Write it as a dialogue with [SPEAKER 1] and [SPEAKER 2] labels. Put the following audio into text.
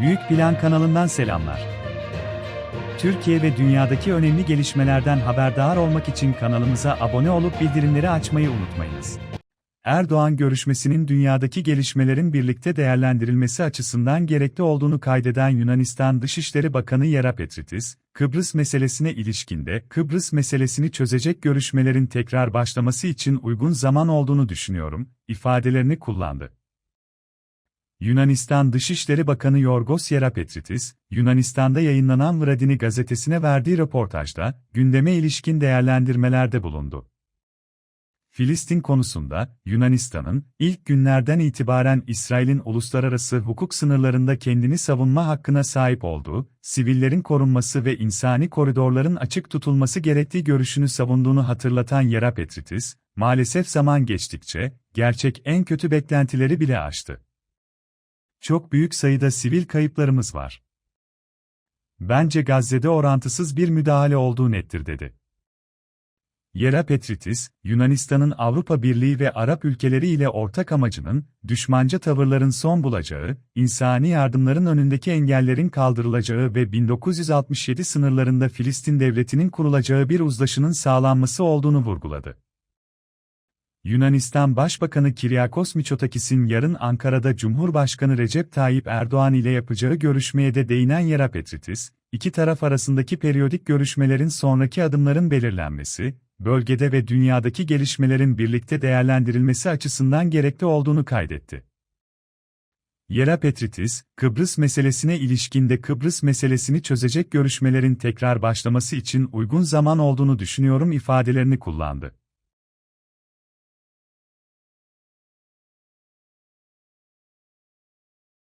[SPEAKER 1] Büyük Plan kanalından selamlar. Türkiye ve dünyadaki önemli gelişmelerden haberdar olmak için kanalımıza abone olup bildirimleri açmayı unutmayınız. Erdoğan görüşmesinin dünyadaki gelişmelerin birlikte değerlendirilmesi açısından gerekli olduğunu kaydeden Yunanistan Dışişleri Bakanı Yera Petritis, Kıbrıs meselesine ilişkinde Kıbrıs meselesini çözecek görüşmelerin tekrar başlaması için uygun zaman olduğunu düşünüyorum, ifadelerini kullandı. Yunanistan Dışişleri Bakanı Yorgos Yerapetritis, Yunanistan'da yayınlanan Vradini gazetesine verdiği röportajda, gündeme ilişkin değerlendirmelerde bulundu. Filistin konusunda, Yunanistan'ın, ilk günlerden itibaren İsrail'in uluslararası hukuk sınırlarında kendini savunma hakkına sahip olduğu, sivillerin korunması ve insani koridorların açık tutulması gerektiği görüşünü savunduğunu hatırlatan Yerapetritis, maalesef zaman geçtikçe, gerçek en kötü beklentileri bile aştı. Çok büyük sayıda sivil kayıplarımız var. Bence Gazze'de orantısız bir müdahale olduğu nettir dedi. Yera Petritis, Yunanistan'ın Avrupa Birliği ve Arap ülkeleri ile ortak amacının, düşmanca tavırların son bulacağı, insani yardımların önündeki engellerin kaldırılacağı ve 1967 sınırlarında Filistin devletinin kurulacağı bir uzlaşının sağlanması olduğunu vurguladı. Yunanistan Başbakanı Kiryakos Mitsotakis'in yarın Ankara'da Cumhurbaşkanı Recep Tayyip Erdoğan ile yapacağı görüşmeye de değinen Yera Petritis, iki taraf arasındaki periyodik görüşmelerin sonraki adımların belirlenmesi, bölgede ve dünyadaki gelişmelerin birlikte değerlendirilmesi açısından gerekli olduğunu kaydetti. Yera Petritis, Kıbrıs meselesine ilişkinde Kıbrıs meselesini çözecek görüşmelerin tekrar başlaması için uygun zaman olduğunu düşünüyorum ifadelerini kullandı.